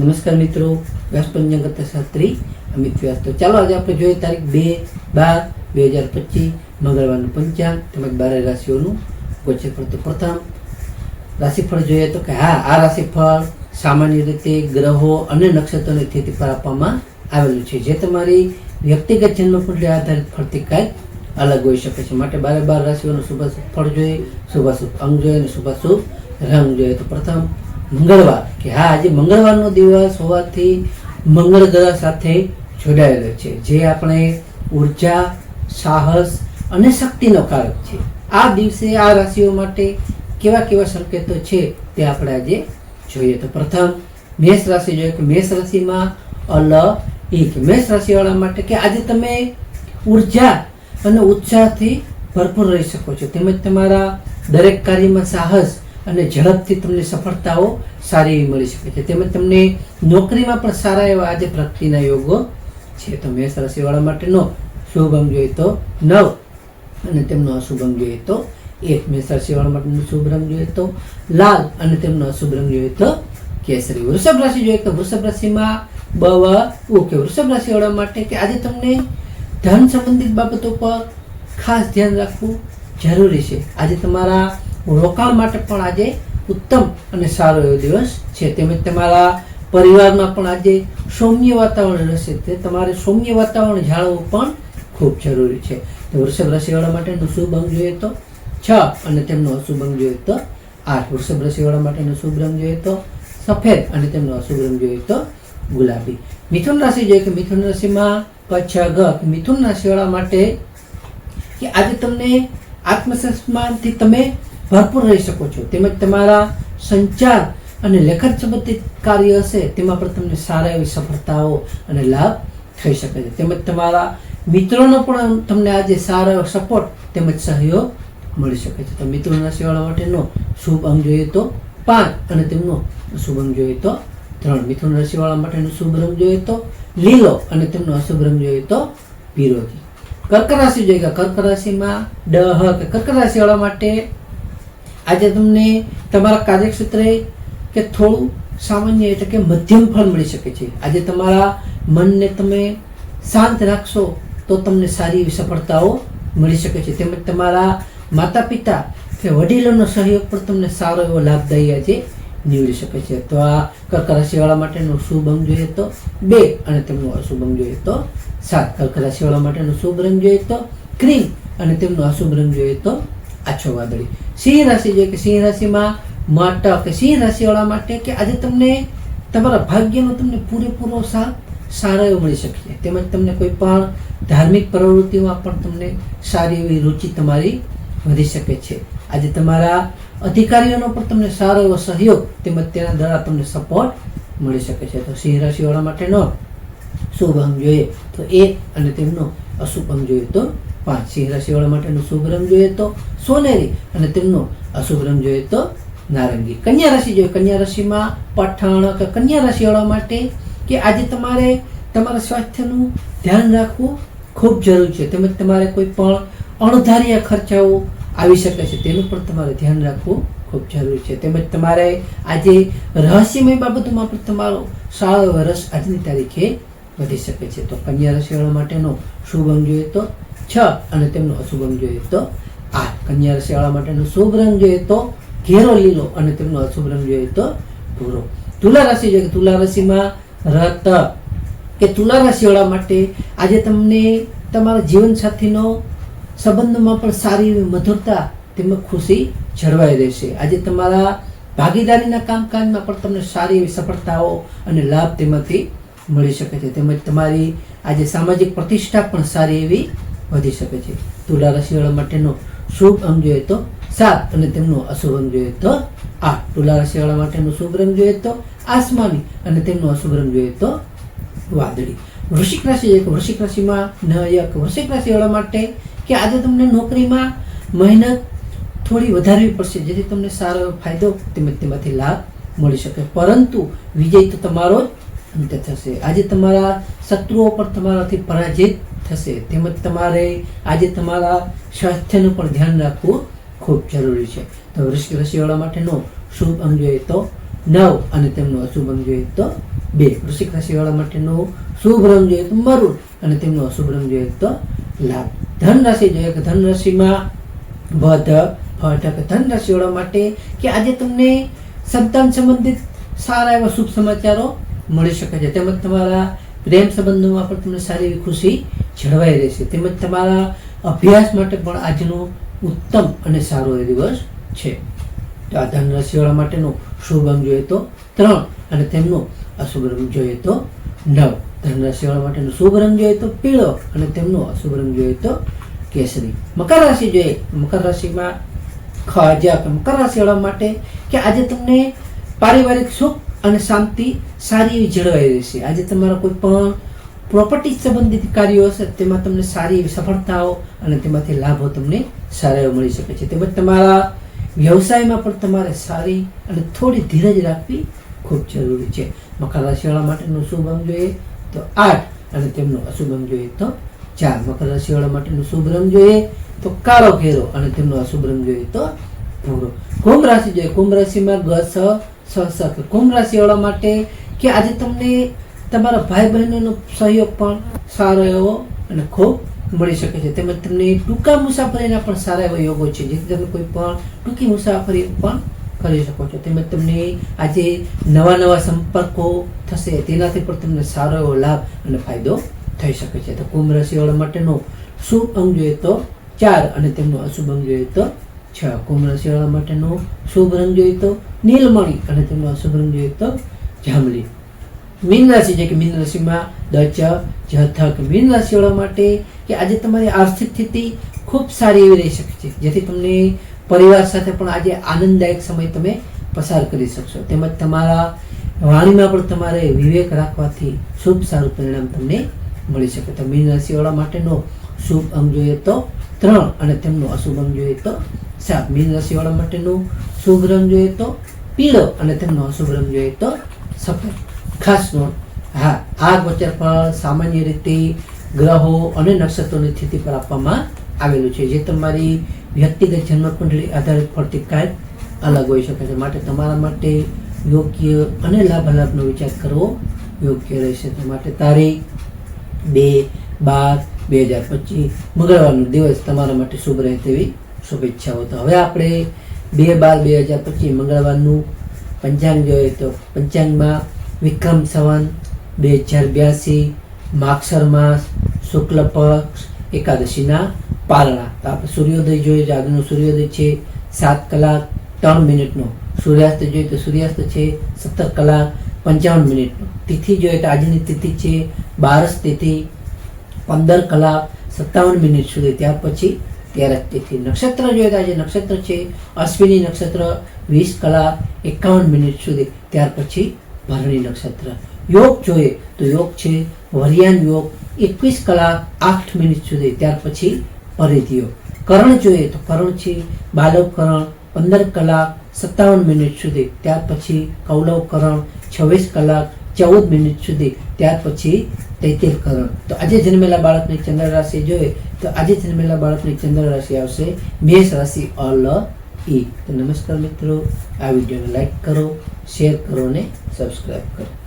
નમસ્કાર મિત્રો વ્યાસપંજન કરતા શાસ્ત્રી અમિત વ્યાસ. તો ચાલો આજે આપણે જોઈએ તારીખ બે બાર બે હજાર પચીસ, મંગળવારનું પંચાંગ તેમજ બારે રાશિઓનું ગોચરફળ. તો પ્રથમ રાશિફળ જોઈએ તો કે હા, આ રાશિફળ સામાન્ય રીતે ગ્રહો અને નક્ષત્રોની સ્થિતિ પર આપવામાં આવેલું છે. જે તમારી વ્યક્તિગત જન્મકુંડલી આધારિત ફળથી કાંઈક અલગ હોઈ શકે છે. માટે બારે બાર રાશિઓનું શુભાશુભ ફળ જોઈએ, શુભાશુભ અંગ જોઈએ અને શુભાશુભ રંગ જોઈએ. તો પ્રથમ મંગળવાર. કે હા, આજે મંગળવારનો દિવસ હોવાથી મંગળ ગ્રહ સાથે જોડાયેલો છે. જે આપણે ઊર્જા, સાહસ અને શક્તિનો કારક છે. આ દિવસે આ રાશિઓ માટે કેવા કેવા સંકેતો છે તે આપણે આજે જોઈએ. તો પ્રથમ, મેષ રાશિ જોઈએ. કે મેષ રાશિમાં અલ એક. મેષ રાશિવાળા માટે કે આજે તમે ઊર્જા અને ઉત્સાહથી ભરપૂર રહી શકો છો. તેમજ તમારા દરેક કાર્યમાં સાહસ અને ઝડપથી તમને સફળતાઓ સારી એવી મળી શકે છે. તેમજ તમને નોકરીમાં પણ સારા એવા આજે પ્રગતિના યોગો છે. તો મેષ રાશિવાળા માટેનો શુભ અંગ જોઈએ તો નવ અને તેમનો અશુભ અંગ જોઈએ તો એક. મેષ રાશિવાળા માટેનો શુભ રંગ જોઈએ તો લાલ અને તેમનો અશુભ રંગ જોઈએ તો કેસરી. વૃષભ રાશિ જોઈએ તો વૃષભ રાશિમાં બવ ઓકે વૃષભ રાશિવાળા માટે કે આજે તમને ધન સંબંધિત બાબતો પર ખાસ ધ્યાન રાખવું જરૂરી છે. આજે તમારા રોકાણ માટે પણ આજે ઉત્તમ અને સારો એવો દિવસ છે. તેમજ તમારા પરિવારમાં પણ આજે સૌમ્ય વાતાવરણ રહેશે. તે તમારે સૌમ્ય વાતાવરણ જાળવવું પણ ખૂબ જરૂરી છે. તો વૃષભ રાશિવાળા માટેનું શુભ અંગ જોઈએ તો છ અને તેમનો અશુભ અંગ જોઈએ તો આઠ. વૃષભ રાશિવાળા માટેનો શુભ રંગ જોઈએ તો સફેદ અને તેમનો અશુભ રંગ જોઈએ તો ગુલાબી. મિથુન રાશિ જોઈએ કે મિથુન રાશિમાં ગત મિથુન રાશિવાળા માટે કે આજે તમને આત્મસન્માનથી તમે ભરપૂર રહી શકો છો. તેમજ તમારા સંચાર અને લેખન સંબંધિત કાર્ય હશે, તેમાં પણ તમને સારા એવી સફળતાઓ અને લાભ થઈ શકે છે. તેમજ તમારા મિત્રોનો પણ તમને આજે સારો એવો સપોર્ટ તેમજ સહયોગ મળી શકે છે. તો મિત્રો રાશિવાળા માટેનો શુભ અંગ જોઈએ તો પાંચ અને તેમનો શુભ અંગ જોઈએ તો ત્રણ. મિથુન રાશિવાળા માટેનો શુભ રંગ જોઈએ તો લીલો અને તેમનો અશુભ રંગ જોઈએ તો પીરોજી કર્ક રાશિ જોઈએ. કર્ક રાશિમાં ડહ કે કર્ક રાશિવાળા માટે આજે તમને તમારા કાર્યક્ષેત્રે કે થોડું સામાન્ય એટલે કે મધ્યમ ફળ મળી શકે છે. આજે તમારા મનને તમે શાંત રાખશો તો તમને સારી એવી સફળતાઓ મળી શકે છે. તેમજ તમારા માતા પિતા કે વડીલોનો સહયોગ પણ તમને સારો એવો લાભદાયી આજે નીવડી શકે છે. તો આ કર્ક રાશિવાળા માટેનો શુભ અંગ જોઈએ તો બે અને તેમનો અશુભ અંગ જોઈએ તો સાત. કર્ક રાશિવાળા માટેનો શુભ રંગ જોઈએ તો ક્રીમ અને તેમનો અશુભ રંગ જોઈએ તો આછો વાદળી. સિંહ રાશિ જોઈએ કે સિંહ રાશિમાં માટક સિંહ રાશિવાળા માટે કે આજે તમને તમારા ભાગ્યનો તમને પૂરેપૂરો સાથ સારો એવો મળી શકે છે તેમજ તમને કોઈ પણ ધાર્મિક પ્રવૃત્તિમાં પણ તમને સારી એવી રુચિ તમારી વધી શકે છે. આજે તમારા અધિકારીઓનો પણ તમને સારો એવો સહયોગ તેમજ તેના દ્વારા તમને સપોર્ટ મળી શકે છે. તો સિંહ રાશિવાળા માટેનો શુભ અંગ જોઈએ. તો એ અને તેમનો અશુભ અંગ જોઈએ તો પાંચ સિંહ રાશિવાળા માટેનો શુભ રંગ જોઈએ તો સોનેરી અને તેમનો અશુભ રંગ જોઈએ તો નારંગી. કન્યા રાશિ જોઈએ. કન્યા રાશિમાં પઠાણ કે કન્યા રાશિવાળા માટે કે આજે તમારે તમારા સ્વાસ્થ્યનું ધ્યાન રાખવું ખૂબ જરૂરી છે. તેમજ તમારે કોઈ પણ અણધાર્યા ખર્ચાઓ આવી શકે છે. તેનું પણ તમારે ધ્યાન રાખવું ખૂબ જરૂરી છે. તેમજ તમારે આજે રહસ્યમય બાબતોમાં પણ તમારો સારો રસ આજની તારીખે વધી શકે છે. તો કન્યા રાશિવાળા માટેનો શુભ અંગ જોઈએ તો છ અને તેમનો અશુભ રંગ જોઈએ તો આઠ. કન્યા રાશિવાળા માટેનો શુભ રંગ જોઈએ તો ઘેરો લીલો અને તેમનો અશુભ રંગ જોઈએ તો ભૂરો. તુલા રાશિ જોઈએ તુલા રાશિમાં રત કે તુલા રાશિવાળા માટે આજે તમને તમારા જીવનસાથીનો સંબંધોમાં પણ સારી એવી મધુરતા તેમજ ખુશી જળવાઈ રહેશે. આજે તમારા ભાગીદારીના કામકાજમાં પણ તમને સારી એવી સફળતાઓ અને લાભ તેમાંથી મળી શકે છે. તેમજ તમારી આજે સામાજિક પ્રતિષ્ઠા પણ સારી એવી વધી શકે છે. તુલા રાશિવાળા માટેનો શુભ અંગ જોઈએ તો સાત અને તેમનો અશુભ અંગ જોઈએ તો આઠ. તુલા રાશિવાળા માટેનો શુભ રંગ જોઈએ તો આસમાની અને તેમનો અશુભ રંગ જોઈએ તો વાદળી. વૃશ્ચિક રાશિ એક, વૃશ્ચિક રાશિમાં નયક વૃશ્ચિક રાશિવાળા માટે કે આજે તમને નોકરીમાં મહેનત થોડી વધારવી પડશે, જેથી તમને સારો એવો ફાયદો તેમજ તેમાંથી લાભ મળી શકે. પરંતુ વિજય તો તમારો જ અંતે થશે. આજે તમારા શત્રુઓ પર તમારાથી પરાજિત થશે. તેમજ તમારે આજે તમારા સ્વાસ્થ્યનું પણ ધ્યાન રાખવું ખૂબ જરૂરી છે. તો વૃશ્ચિક રાશિવાળા માટેનો શુભ અંગ જોઈએ તો નવ અને તેમનો અશુભ અંગ જોઈએ તો બે. વૃશ્ચિક રાશિવાળા માટેનો શુભ રંગ જોઈએ તો મરૂન અને તેમનો અશુભ રંગ જોઈએ તો લાભ ધન રાશિ જોઈએ કે ધન બધ ફટક. ધન માટે કે આજે તમને સંતાન સંબંધિત સારા એવા શુભ સમાચારો મળી શકે છે. તેમજ તમારા પ્રેમ સંબંધોમાં પણ તમને સારી એવી ખુશી જળવાઈ રહેશે. તેમજ તમારા અભ્યાસ માટે પણ આજનો ઉત્તમ અને સારો એ દિવસ છે. તો આ ધન રાશિવાળા માટેનો શુભ અંગ જોઈએ તો ત્રણ અને તેમનો અશુભ રંગ જોઈએ તો નવ. ધન રાશિવાળા માટેનો શુભ રંગ જોઈએ તો પીળો અને તેમનો અશુભ રંગ જોઈએ તો કેસરી. મકર રાશિ જોઈએ. મકર રાશિમાં ખાજા કે મકર રાશિવાળા માટે કે આજે તમને પારિવારિક સુખ અને શાંતિ સારી એવી જળવાઈ રહેશે. આજે તમારા કોઈ પણ પ્રોપર્ટી સંબંધિત કાર્યો હશે, તેમાં તમને સારી એવી સફળતાઓ અને તેમાંથી લાભો તમને સારા એવા મળી શકે છે. તેમજ તમારા વ્યવસાયમાં પણ તમારે સારી અને થોડી ધીરજ રાખવી ખૂબ જરૂરી છે. મકર રાશિવાળા માટેનું શુભ અંગ જોઈએ તો આઠ અને તેમનું અશુભ અંગ જોઈએ તો ચાર. મકર રાશિવાળા માટેનું શુભ રંગ જોઈએ તો કાળો ઘેરો અને તેમનો અશુભ રંગ જોઈએ તો ભૂરો. કુંભ રાશિ જોઈએ. કુંભ રાશિમાં ગ સ સ કુંભ રાશિવાળા માટે કે આજે તમને તમારા ભાઈ બહેનોનો સહયોગ પણ સારો એવો અને ખૂબ મળી શકે છે. તેમજ તમને ટૂંકા મુસાફરીના પણ સારા એવા યોગો છે, જેથી તમે કોઈ પણ ટૂંકી મુસાફરી પણ કરી શકો છો. તેમજ તમને આજે નવા નવા સંપર્કો થશે, તેનાથી પણ તમને સારો એવો લાભ અને ફાયદો થઈ શકે છે. તો કુંભ રાશિવાળા માટેનો શુભ અંગ જોઈએ તો ચાર અને તેમનો અશુભ અંગ જોઈએ તો છ. કુંભ રાશિવાળા માટેનો શુભ રંગ જોઈએ તો નીલમણી અને તેમનો અશુભ રંગ જોઈએ તો જાંબલી. મીન રાશિ છે કે મીન રાશિમાં દચ જથક મીન રાશિવાળા માટે કે આજે તમારી આર્થિક સ્થિતિ ખૂબ સારી એવી રહી શકે છે. જેથી તમને પરિવાર સાથે પણ આજે આનંદદાયક સમય તમે પસાર કરી શકશો. તેમજ તમારા વાણીમાં પણ તમારે વિવેક રાખવાથી શુભ સારું પરિણામ તમને મળી શકે. તો મીન રાશિવાળા માટેનો શુભ અંગ જોઈએ તો ત્રણ અને તેમનો અશુભ અંગ જોઈએ તો સાત. મીન રાશિવાળા માટેનો શુભ રંગ જોઈએ તો પીળો અને તેમનો અશુભ રંગ જોઈએ તો સફેદ. ખાસ નોંધ હા, આ ગોચરફળ સામાન્ય રીતે ગ્રહો અને નક્ષત્રોની સ્થિતિ પર આપવામાં આવેલું છે, જે તમારી વ્યક્તિગત જન્મકુંડળી આધારિત પડતી કાંઈક અલગ હોઈ શકે છે. માટે તમારા માટે યોગ્ય અને લાભ અલાભનો વિચાર કરવો યોગ્ય રહેશે. તો માટે તારીખ બે બાર બે હજાર પચીસ, મંગળવારનો દિવસ તમારા માટે શુભ રહે તેવી શુભેચ્છાઓ. તો હવે આપણે બે બાર બે હજાર પચીસ, મંગળવારનું પંચાંગ જોઈએ તો પંચાંગમાં વિક્રમ સંવંત બે હજાર બ્યાસી માક્ષર માસ શુક્લ પક્ષ, એકાદશીના પારણા. તો આપણે સૂર્યોદય જોઈએ તો આજનો સૂર્યોદય છે સાત કલાક ત્રણ મિનિટનો. સૂર્યાસ્ત જોઈએ તો સૂર્યાસ્ત છે સત્તર કલાક પંચાવન મિનિટનો. તિથિ જોઈએ તો આજની તિથિ છે બારસ તિથિ, પંદર કલાક સત્તાવન મિનિટ સુધી. ત્યાર પછી ત્યારે તિથિ. નક્ષત્ર જોઈએ તો આજે નક્ષત્ર છે અશ્વિની નક્ષત્ર વીસ કલાક એકાવન મિનિટ સુધી. ત્યાર પછી ભરણી નક્ષત્ર. યોગ જોઈએ તો યોગ છે, વરિયાન યોગ એકવીસ કલાક આઠ મિનિટ સુધી, ત્યાર પછી પરિધિ કરણ જોઈએ તો કરણ છે, બાલવ કરણ પંદર કલાક સત્તાવન મિનિટ સુધી, ત્યાર પછી કૌલવ કરણ છવ્વીસ કલાક ચૌદ મિનિટ સુધી, ત્યાર પછી તૈતિર કરણ. તો આજે જન્મેલા બાળકની ચંદ્ર રાશિ જોઈએ તો આજે જન્મેલા બાળકની ચંદ્ર રાશિ આવશે, મેષ રાશિ અલ ઈ. તો નમસ્કાર મિત્રો, આ વિડીયોને લાઈક કરો શેર કરો ને સબસ્ક્રાઈબ કરો.